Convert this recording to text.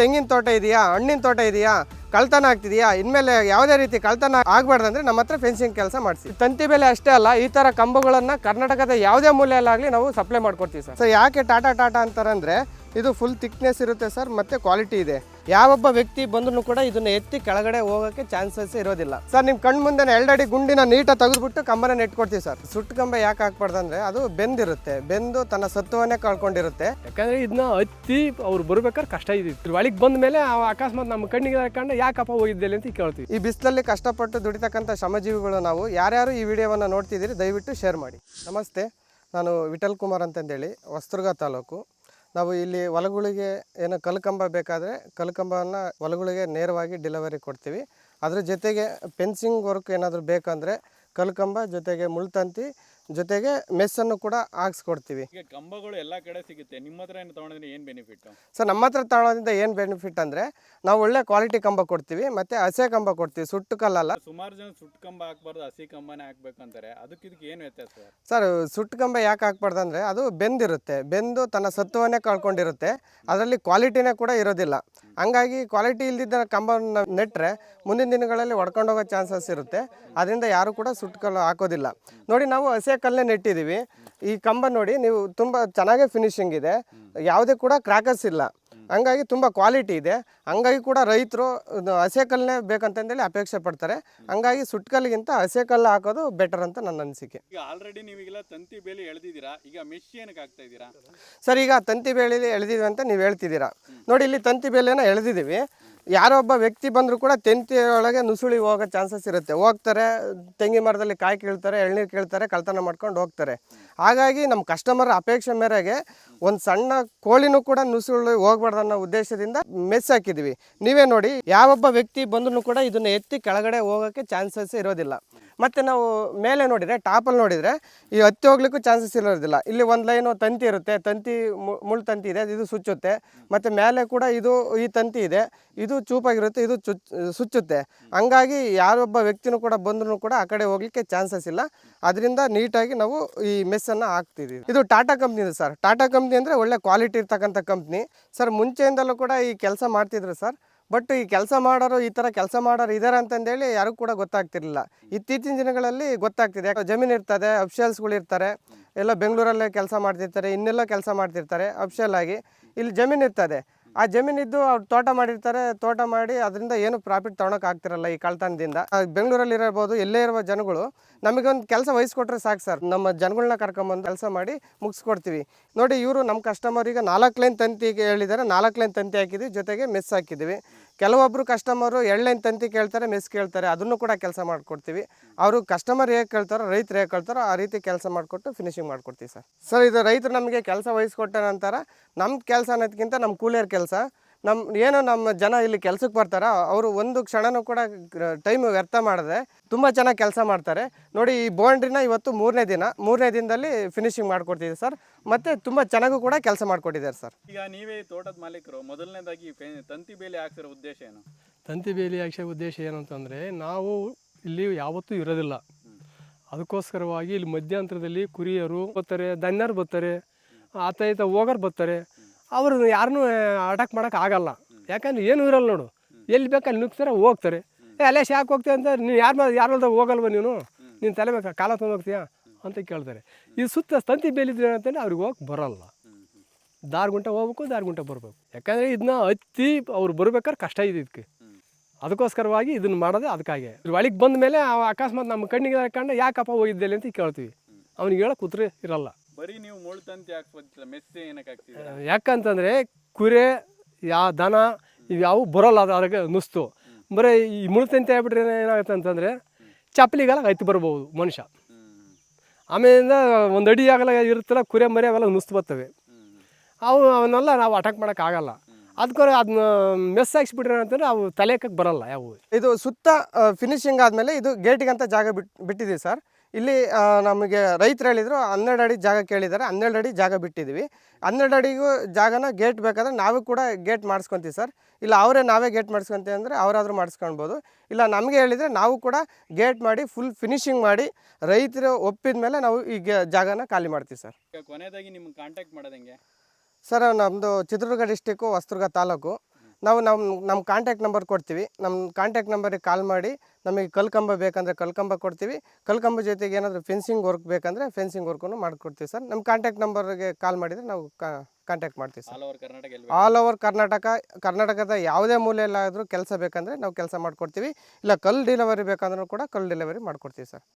ತೆಂಗಿನ ತೋಟ ಇದೆಯಾ? ಹಣ್ಣಿನ ತೋಟ ಇದೆಯಾ? ಕಳ್ತನ ಆಗ್ತಿದೆಯಾ? ಇನ್ಮೇಲೆ ಯಾವುದೇ ರೀತಿ ಕಳ್ತನ ಆಗಬಾರ್ದಂದ್ರೆ ನಮ್ಮ ಹತ್ರ ಫೆನ್ಸಿಂಗ್ ಕೆಲಸ ಮಾಡಿಸಿ. ತಂತಿ ಬೆಲೆ ಅಷ್ಟೇ ಅಲ್ಲ, ಈ ಥರ ಕಂಬಗಳನ್ನು ಕರ್ನಾಟಕದ ಯಾವುದೇ ಮೂಲೆಯಲ್ಲಾಗಲಿ ನಾವು ಸಪ್ಲೈ ಮಾಡ್ಕೊಡ್ತೀವಿ ಸರ್. ಸೊ ಯಾಕೆ ಟಾಟಾ ಟಾಟಾ ಅಂತಾರಂದ್ರೆ ಇದು ಫುಲ್ ಥಿಕ್ನೆಸ್ ಇರುತ್ತೆ ಸರ್ ಮತ್ತೆ ಕ್ವಾಲಿಟಿ ಇದೆ. ಯಾವೊಬ್ಬ ವ್ಯಕ್ತಿ ಬಂದ್ರು ಕೂಡ ಇದನ್ನ ಎತ್ತಿ ಕೆಳಗಡೆ ಹೋಗೋಕ್ಕೆ ಚಾನ್ಸಸ್ ಇರೋದಿಲ್ಲ. ಸರ್ ನಿಮ್ಮ ಕಣ್ಣು ಮುಂದೆ ಎರಡಡಿ ಗುಂಡಿನ ನೀಟಾಗಿ ತೆಗೆದ್ಬಿಟ್ಟು ಕಂಬನ ನೆಟ್ಕೊಡ್ತೀವಿ ಸರ್ ಸುಟ್ಟು ಕಂಬ ಯಾಕೆ ಹಾಕ್ಬಾರ್ದಂದ್ರೆ ಅದು ಬೆಂದಿರುತ್ತೆ. ಬೆಂದು ತನ್ನ ಸತ್ವವನ್ನೇ ಕಳ್ಕೊಂಡಿರುತ್ತೆ. ಯಾಕಂದ್ರೆ ಇದನ್ನ ಹತ್ತಿ ಅವ್ರು ಬರ್ಬೇಕಾದ್ರೆ ಕಷ್ಟ ಇದೆ. ಒಳಗೆ ಬಂದ ಮೇಲೆ ಅಕಸ್ಮಾತ್ ನಮ್ಮ ಕಣ್ಣಿಗೆ ಹಾಕೊಂಡು ಯಾಕಪ್ಪ ಹೋಗಿದ್ದೆ ಅಂತ ಕೇಳ್ತೀವಿ. ಈ ಬಿಸಿಲಲ್ಲಿ ಕಷ್ಟಪಟ್ಟು ದುಡಿತಕ್ಕಂಥ ಶ್ರಮಜೀವಿಗಳು ನಾವು ಯಾರ್ಯಾರು ಈ ವಿಡಿಯೋವನ್ನು ನೋಡ್ತಿದ್ದೀರಿ ದಯವಿಟ್ಟು ಶೇರ್ ಮಾಡಿ. ನಮಸ್ತೆ ನಾನು ವಿಠಲ್ ಕುಮಾರ್ ಅಂತಂದೇಳಿ ಹೊಸದುರ್ಗ ತಾಲೂಕು. ನಾವು ಇಲ್ಲಿ ಹೊಲಗಳಿಗೆ ಏನು ಕಲ್ಕಂಬ ಬೇಕಾದರೆ ಕಲ್ಕಂಬವನ್ನು ಹೊಲಗಳಿಗೆ ನೇರವಾಗಿ ಡೆಲಿವರಿ ಕೊಡ್ತೀವಿ. ಅದ್ರ ಜೊತೆಗೆ ಪೆನ್ಸಿಂಗ್ ವರ್ಕ್ ಏನಾದರೂ ಬೇಕಂದರೆ ಕಲ್ಕಂಬ ಜೊತೆಗೆ ಮುಳ್ತಂತಿ ಜೊತೆಗೆ ಮೆಸ್ಸನ್ನು ಕೂಡ ಹಾಕ್ಸ್ಕೊಡ್ತೀವಿ. ಈಗ ಕಂಬಗಳು ಎಲ್ಲ ಕಡೆ ಸಿಗುತ್ತೆ. ನಿಮ್ಮ ಹತ್ರ ಏನು ತೊಗೊಂಡ್ರೆ ಏನು ಬೆನಿಫಿಟ್ ಸರ್ ನಮ್ಮ ಹತ್ರ ತಗೊಳೋದ್ರಿಂದ ಏನು ಬೆನಿಫಿಟ್ ಅಂದರೆ ನಾವು ಒಳ್ಳೆ ಕ್ವಾಲಿಟಿ ಕಂಬ ಕೊಡ್ತೀವಿ ಮತ್ತು ಹಸೆ ಕಂಬ ಕೊಡ್ತೀವಿ ಸುಟ್ಟು ಕಲ್ಲಲ್ಲ. ಸುಮಾರು ಜನ ಸುಟ್ಟು ಕಂಬ ಹಾಕ್ಬಾರ್ದು ಹಸಿ ಕಂಬನೇ ಹಾಕ್ಬೇಕಂತಾರೆ. ಅದಕ್ಕೆ ಇದಕ್ಕೆ ಏನು ವ್ಯತ್ಯಾಸ? ಸರ್ ಸುಟ್ಟು ಕಂಬ ಯಾಕೆ ಹಾಕ್ಬಾರ್ದು ಅಂದರೆ ಅದು ಬೆಂದಿರುತ್ತೆ. ಬೆಂದು ತನ್ನ ಸತ್ವವನ್ನೇ ಕಳ್ಕೊಂಡಿರುತ್ತೆ. ಅದರಲ್ಲಿ ಕ್ವಾಲಿಟಿನೇ ಕೂಡ ಇರೋದಿಲ್ಲ. ಹಂಗಾಗಿ ಕ್ವಾಲಿಟಿ ಇಲ್ದಿದ್ದ ಕಂಬವನ್ನು ನೆಟ್ಟರೆ ಮುಂದಿನ ದಿನಗಳಲ್ಲಿ ಒಡ್ಕೊಂಡೋಗೋ ಹೋಗೋ ಚಾನ್ಸಸ್ ಇರುತ್ತೆ. ಅದರಿಂದ ಯಾರು ಕೂಡ ಸುಟ್ಟು ಕಲ್ಲು ಹಾಕೋದಿಲ್ಲ. ನೋಡಿ ನಾವು ಹಸೆ ಕಲ್ಲೇ ನೆಟ್ಟಿದ್ದೀವಿ. ಈ ಕಂಬ ನೋಡಿ ನೀವು ತುಂಬ ಚೆನ್ನಾಗೇ ಫಿನಿಶಿಂಗ್ ಇದೆ. ಯಾವುದೇ ಕೂಡ ಕ್ರ್ಯಾಕರ್ಸ್ ಇಲ್ಲ. ಹಂಗಾಗಿ ತುಂಬ ಕ್ವಾಲಿಟಿ ಇದೆ. ಹಂಗಾಗಿ ಕೂಡ ರೈತರು ಹಸೆ ಕಲ್ಲೇ ಬೇಕಂತಂದೇಳಿ ಅಪೇಕ್ಷೆ ಪಡ್ತಾರೆ. ಹಂಗಾಗಿ ಸುಟ್ಕಲ್ಲಿಗಿಂತ ಹಸೆ ಕಲ್ಲು ಹಾಕೋದು ಬೆಟರ್ ಅಂತ ನನ್ನ ಅನಿಸಿಕೆ. ಈಗ ಆಲ್ರೆಡಿ ನೀವೀಗೆಲ್ಲ ತಂತಿ ಬೇಲಿ ಎಳೆದಿದ್ದೀರಾ? ಈಗ ಮೆಶ್ ಏನಕ್ಕೆ ಹಾಕ್ತಾ ಇದ್ದೀರಾ? ಸರ್ ಈಗ ತಂತಿ ಬೇಲಿ ಎಳೆದಿದ್ವಿ ಅಂತ ನೀವು ಹೇಳ್ತಿದ್ದೀರಾ. ನೋಡಿ ಇಲ್ಲಿ ತಂತಿ ಬೇಲಿನ ಎಳೆದಿದ್ದೀವಿ. ಯಾರೋ ಒಬ್ಬ ವ್ಯಕ್ತಿ ಬಂದರೂ ಕೂಡ ತೆಂತಿ ನುಸುಳಿ ಹೋಗೋ ಚಾನ್ಸಸ್ ಇರುತ್ತೆ. ಹೋಗ್ತಾರೆ, ತೆಂಗಿನ ಮರದಲ್ಲಿ ಕಾಯಿ ಕೀಳ್ತಾರೆ, ಎಳ್ನೀರು ಕೀಳ್ತಾರೆ, ಕಳ್ತನ ಮಾಡ್ಕೊಂಡು ಹೋಗ್ತಾರೆ. ಹಾಗಾಗಿ ನಮ್ಮ ಕಸ್ಟಮರ್ ಅಪೇಕ್ಷೆ ಮೇರೆಗೆ ಒಂದು ಸಣ್ಣ ಕೋಳಿನೂ ಕೂಡ ನುಸುಳಿ ಹೋಗ್ಬಾರ್ದು ಅನ್ನೋ ಉದ್ದೇಶದಿಂದ ಮೆಸ್ ಹಾಕಿದ್ವಿ. ನೀವೇ ನೋಡಿ, ಯಾವೊಬ್ಬ ವ್ಯಕ್ತಿ ಬಂದರೂ ಕೂಡ ಇದನ್ನು ಎತ್ತಿ ಕೆಳಗಡೆ ಹೋಗೋಕ್ಕೆ ಚಾನ್ಸಸ್ ಇರೋದಿಲ್ಲ. ಮತ್ತು ನಾವು ಮೇಲೆ ನೋಡಿದರೆ ಟಾಪಲ್ಲಿ ನೋಡಿದರೆ, ಈ ಹತ್ತಿ ಹೋಗ್ಲಿಕ್ಕೂ ಚಾನ್ಸಸ್ ಇರೋದಿಲ್ಲ. ಇಲ್ಲಿ ಒಂದು ಲೈನು ತಂತಿ ಇರುತ್ತೆ, ತಂತಿ ಮುಳ್ಳು ತಂತಿ ಇದೆ ಇದು ಸುಚ್ಚುತ್ತೆ. ಮತ್ತು ಮೇಲೆ ಕೂಡ ಇದು, ಈ ತಂತಿ ಇದೆ, ಇದು ಚೂಪಾಗಿರುತ್ತೆ, ಇದು ಚುಚ್ ಸುಚ್ಚುತ್ತೆ. ಹಂಗಾಗಿ ಯಾರೊಬ್ಬ ವ್ಯಕ್ತಿನೂ ಕೂಡ ಬಂದರೂ ಕೂಡ ಆ ಕಡೆ ಹೋಗ್ಲಿಕ್ಕೆ ಚಾನ್ಸಸ್ ಇಲ್ಲ. ಅದರಿಂದ ನೀಟಾಗಿ ನಾವು ಈ ಮೆಸ್ಸನ್ನು ಹಾಕ್ತಿದ್ದೀವಿ. ಇದು Tata company sir Tata company ಅಂದರೆ ಒಳ್ಳೆ ಕ್ವಾಲಿಟಿ ಇರ್ತಕ್ಕಂಥ ಕಂಪ್ನಿ ಸರ್ ಮುಂಚೆಯಿಂದಲೂ ಕೂಡ ಈ ಕೆಲಸ ಮಾಡ್ತಿದ್ರು ಸರ್ ಬಟ್ ಈ ಕೆಲಸ ಮಾಡೋರು ಈ ಥರ ಕೆಲಸ ಮಾಡೋರು ಇದ್ದಾರೆ ಅಂತಂದೇಳಿ ಯಾರಿಗೂ ಕೂಡ ಗೊತ್ತಾಗ್ತಿರಲಿಲ್ಲ. ಇತ್ತೀಚಿನ ದಿನಗಳಲ್ಲಿ ಗೊತ್ತಾಗ್ತಿದೆ. ಯಾಕೆ ಜಮೀನು ಇರ್ತದೆ, ಅಫ್ಷಿಯಲ್ಸ್ಗಳು ಇರ್ತಾರೆ, ಎಲ್ಲ ಬೆಂಗಳೂರಲ್ಲೇ ಕೆಲಸ ಮಾಡ್ತಿರ್ತಾರೆ, ಇನ್ನೆಲ್ಲ ಕೆಲಸ ಮಾಡ್ತಿರ್ತಾರೆ ಅಫ್ಷಿಯಲ್ ಆಗಿ. ಇಲ್ಲಿ ಜಮೀನು ಇರ್ತದೆ. ಆ ಜಮೀನಿದ್ದು ಅವ್ರು ತೋಟ ಮಾಡಿರ್ತಾರೆ, ತೋಟ ಮಾಡಿ ಅದರಿಂದ ಏನು ಪ್ರಾಫಿಟ್ ತೊಗೊಳಕ್ ಆಗ್ತಿರಲ್ಲ ಈ ಕಳ್ತನದಿಂದ. ಬೆಂಗಳೂರಲ್ಲಿ ಇರಬಹುದು, ಎಲ್ಲೇ ಇರುವ ಜನಗಳು ನಮಗೊಂದು ಕೆಲಸ ವಹಿಸ್ಕೊಟ್ರೆ ಸಾಕು ಸರ್. ನಮ್ಮ ಜನಗಳನ್ನ ಕರ್ಕೊಂಬಂದು ಕೆಲಸ ಮಾಡಿ ಮುಗಿಸ್ಕೊಡ್ತೀವಿ. ನೋಡಿ ಇವರು ನಮ್ಮ ಕಸ್ಟಮರ್ ಈಗ ನಾಲ್ಕು ಲೈನ್ ತಂತಿ ಹೇಳಿದ್ದಾರೆ ನಾಲ್ಕು ಲೈನ್ ತಂತಿ ಹಾಕಿದ್ವಿ, ಜೊತೆಗೆ ಮೆಸ್ ಹಾಕಿದ್ದೀವಿ ಕೆಲವೊಬ್ಬರು ಕಸ್ಟಮರು ಲೈನ್ ತಂತಿ ಕೇಳ್ತಾರೆ, ಮೆಸ್ ಕೇಳ್ತಾರೆ, ಅದನ್ನು ಕೂಡ ಕೆಲಸ ಮಾಡಿಕೊಡ್ತೀವಿ. ಅವರು ಕಸ್ಟಮರ್ ಹೇಗೆ ಕೇಳ್ತಾರೋ, ರೈತರು ಹೇಗೆ ಕೇಳ್ತಾರೋ ಆ ರೀತಿ ಕೆಲಸ ಮಾಡಿಕೊಟ್ಟು ಫಿನಿಶಿಂಗ್ ಮಾಡಿಕೊಡ್ತೀವಿ ಸರ್. ಸರ್, ಇದು ರೈತರು ನಮಗೆ ಕೆಲಸ ವಹಿಸ್ಕೊಟ್ಟ ನಂತರ ನಮ್ಮ ಕೆಲಸ ಅನ್ನೋದಕ್ಕಿಂತ ನಮ್ಮ ಕೂಲಿಯರ್ ಕೆಲಸ. ನಮ್ಮ ಏನು ನಮ್ಮ ಜನ ಇಲ್ಲಿ ಕೆಲಸಕ್ಕೆ ಬರ್ತಾರ ಅವರು ಒಂದು ಕ್ಷಣನೂ ಕೂಡ ಟೈಮ್ ವ್ಯರ್ಥ ಮಾಡದೆ. ತುಂಬ ಚೆನ್ನಾಗಿ ಕೆಲಸ ಮಾಡ್ತಾರೆ. ನೋಡಿ ಈ ಬೌಂಡ್ರಿನ ಇವತ್ತು ಮೂರನೇ ದಿನ ಮೂರನೇ ದಿನದಲ್ಲಿ ಫಿನಿಶಿಂಗ್ ಮಾಡಿಕೊಡ್ತಿದ್ದೀವಿ ಸರ್. ಮತ್ತು ತುಂಬ ಚೆನ್ನಾಗೂ ಕೂಡ ಕೆಲಸ ಮಾಡಿಕೊಟ್ಟಿದ್ದಾರೆ ಸರ್. ಈಗ ನೀವೇ ಈ ತೋಟದ ಮಾಲೀಕರು ಮೊದಲನೇದಾಗಿ ತಂತಿ ಬೇಲಿ ಹಾಕ್ಸಿರೋ ಉದ್ದೇಶ ಏನು? ತಂತಿ ಬೇಲಿ ಹಾಕ್ಸೋ ಉದ್ದೇಶ ಏನು ಅಂತಂದರೆ ನಾವು ಇಲ್ಲಿ ಯಾವತ್ತೂ ಇರೋದಿಲ್ಲ. ಅದಕ್ಕೋಸ್ಕರವಾಗಿ ಇಲ್ಲಿ ಮಧ್ಯಂತರದಲ್ಲಿ ಕುರಿಯರು ಬರ್ತಾರೆ ದನ್ಯರು ಬರ್ತಾರೆ ಆತ ಈತ ಹೋಗೋರು ಬರ್ತಾರೆ. ಅವರು ಯಾರನ್ನೂ ಅಟ್ಯಾಕ್ ಮಾಡೋಕೆ ಆಗಲ್ಲ. ಯಾಕಂದ್ರೆ ಏನೂ ಇರಲ್ಲ ನೋಡು. ಎಲ್ಲಿ ಬೇಕು ಅಲ್ಲಿ ನುಗ್ತಾರೆ ಹೋಗ್ತಾರೆ. ಏ, ಅಲ್ಲೇ ಶಾಕ್ ಹೋಗ್ತೀಯ ಅಂತ ನೀನು ಯಾರು ಯಾರಲ್ದ ಹೋಗಲ್ವ ನೀನು? ನೀನು ತಲೆ ಬೇಕಾ ಕಾಲ ತೊಗೊಂಡು ಹೋಗ್ತೀಯಾ? ಅಂತ ಕೇಳ್ತಾರೆ. ಈ ಸುತ್ತ ತಂತಿ ಬೇಲಿದ್ರೆ ಅಂತೇಳಿ ಅವ್ರಿಗೆ ಹೋಗಕ್ಕೆ ಬರೋಲ್ಲ. ದಾರ್ಗುಂಟೆ ಗುಂಟ ಹೋಗ್ಬೇಕು, ದಾರ್ಗುಂಟೆ ಬರಬೇಕು. ಯಾಕಂದರೆ ಇದನ್ನ ಹತ್ತಿ ಅವ್ರು ಬರ್ಬೇಕಾದ್ರೆ ಕಷ್ಟ ಇದೆ ಇದಕ್ಕೆ. ಅದಕ್ಕೋಸ್ಕರವಾಗಿ ಇದನ್ನ ಮಾಡೋದು ಅದಕ್ಕಾಗಿ. ಒಳಗೆ ಬಂದ ಮೇಲೆ ಅಕಸ್ಮಾತ್ ನಮ್ಮ ಕಣ್ಣಿಗೆ ಹಾಕೊಂಡು ಯಾಕಪ್ಪ ಹೋಗಿದ್ದೆಲ್ಲಿ ಅಂತ ಕೇಳ್ತೀವಿ. ಅವ್ನಿಗೆ ಹೇಳೋಕೆ ಕೂತ್ರೆ ಇರಲ್ಲ. ಬರೀ ನೀವು ಮುಳ್ತಂತೆ ಹಾಕ್ಬೋದಿಲ್ಲ ಮೆಸ್ಸೆ ಮೆಸ್ ಏನಕ್ಕೆ ಹಾಕ್ತಿದ್ದೀರಾ ಯಾಕಂತಂದರೆ ಕುರೆ ಯಾ ದನ ಇವ್ಯಾವು ಬರೋಲ್ಲ ಅದು ಅದಕ್ಕೆ ನುಸ್ತು. ಬರೀ ಈ ಮುಳ್ತಂತೆ ಆಗ್ಬಿಟ್ರೆ ಏನಾಗುತ್ತೆ ಅಂತಂದರೆ ಚಪ್ಪಲಿಗೆಲ್ಲ ಐತಿ ಬರ್ಬೋದು ಮನುಷ್ಯ. ಆಮೇಲಿಂದ ಒಂದು ಅಡಿ ಆಗಲ್ಲ ಇರುತ್ತಲ್ಲ ಕುರೆ ಮರಿ ಅವೆಲ್ಲ ನುಸ್ತು ಬರ್ತವೆ. ಅವು ಅವನ್ನೆಲ್ಲ ನಾವು ಅಟ್ಯಾಕ್ ಮಾಡೋಕ್ಕಾಗಲ್ಲ ಅದಕ್ಕೋರ ಅದನ್ನ ಮೆಸ್ ಹಾಕ್ಸ್ಬಿಟ್ರೆ ಅಂತಂದ್ರೆ ಅವು ತಲೆಕಕ್ಕೆ ಬರಲ್ಲ ಯಾವು ಇದು ಸುತ್ತ ಫಿನಿಶಿಂಗ್ ಆದಮೇಲೆ ಇದು ಗೇಟಿಗೆ ಅಂತ ಜಾಗ ಬಿಟ್ ಬಿಟ್ಟಿದೆ ಸರ್. ಇಲ್ಲಿ ನಮಗೆ ರೈತರು ಹೇಳಿದರು ಹನ್ನೆರಡು ಅಡಿ ಜಾಗ ಕೇಳಿದ್ದಾರೆ ಹನ್ನೆರಡು ಅಡಿ ಜಾಗ ಬಿಟ್ಟಿದ್ದೀವಿ. ಹನ್ನೆರಡು ಅಡಿಗೂ ಜಾಗನ ಗೇಟ್ ಬೇಕಾದರೆ ನಾವು ಕೂಡ ಗೇಟ್ ಮಾಡಿಸ್ಕೊತೀವಿ ಸರ್. ಇಲ್ಲ ಅವರೇ ನಾವೇ ಗೇಟ್ ಮಾಡಿಸ್ಕೊಂತೀವಿ ಅಂದರೆ ಅವರಾದರೂ ಮಾಡಿಸ್ಕೊಳ್ಬೋದು. ಇಲ್ಲ ನಮಗೆ ಹೇಳಿದರೆ ನಾವು ಕೂಡ ಗೇಟ್ ಮಾಡಿ ಫುಲ್ ಫಿನಿಶಿಂಗ್ ಮಾಡಿ ರೈತರು ಒಪ್ಪಿದ ಮೇಲೆ ನಾವು ಈ ಜಾಗನ ಖಾಲಿ ಮಾಡ್ತೀವಿ ಸರ್. ಕೊನೆಯದಾಗಿ ನಿಮ್ಗೆ ಕಾಂಟ್ಯಾಕ್ಟ್ ಮಾಡೋದು ಹೆಂಗೆ? ಸರ್ ನಮ್ಮದು ಚಿತ್ರದುರ್ಗ ಡಿಸ್ಟಿಕ್ಕು ಹೊಸದುರ್ಗ ತಾಲೂಕು. ನಾವು ನಮ್ಮ ನಮ್ಮ ಕಾಂಟ್ಯಾಕ್ಟ್ ನಂಬರ್ ಕೊಡ್ತೀವಿ. ನಮ್ಮ ಕಾಂಟ್ಯಾಕ್ಟ್ ನಂಬರಿಗೆ ಕಾಲ್ ಮಾಡಿ ನಮಗೆ ಕಲ್ಕಂಬ ಬೇಕಂದರೆ ಕಲ್ಕಂಬ ಕೊಡ್ತೀವಿ. ಕಲ್ಕಂಬ ಜೊತೆಗೆ ಏನಾದರೂ ಫೆನ್ಸಿಂಗ್ ವರ್ಕ್ ಬೇಕಂದರೆ ಫೆನ್ಸಿಂಗ್ ವರ್ಕನ್ನು ಮಾಡಿಕೊಡ್ತೀವಿ ಸರ್. ನಮ್ಮ ಕಾಂಟ್ಯಾಕ್ಟ್ ನಂಬರ್ಗೆ ಕಾಲ್ ಮಾಡಿದರೆ ನಾವು ಕಾಂಟ್ಯಾಕ್ಟ್ ಮಾಡ್ತೀವಿ ಸರ್. ಆಲ್ ಓವರ್ ಕರ್ನಾಟಕ ಎಲ್ಲಿ ಆಲ್ ಓವರ್ ಕರ್ನಾಟಕ ಕರ್ನಾಟಕದ ಯಾವುದೇ ಮೂಲೆಯಲ್ಲಾದರೂ ಕೆಲಸ ಬೇಕಂದರೆ ನಾವು ಕೆಲಸ ಮಾಡಿಕೊಡ್ತೀವಿ. ಇಲ್ಲ ಕಲ್ಲು ಡಿಲವರಿ ಬೇಕಂದ್ರೂ ಕೂಡ ಕಲ್ಲು ಡೆಲಿವರಿ ಮಾಡಿಕೊಡ್ತೀವಿ ಸರ್.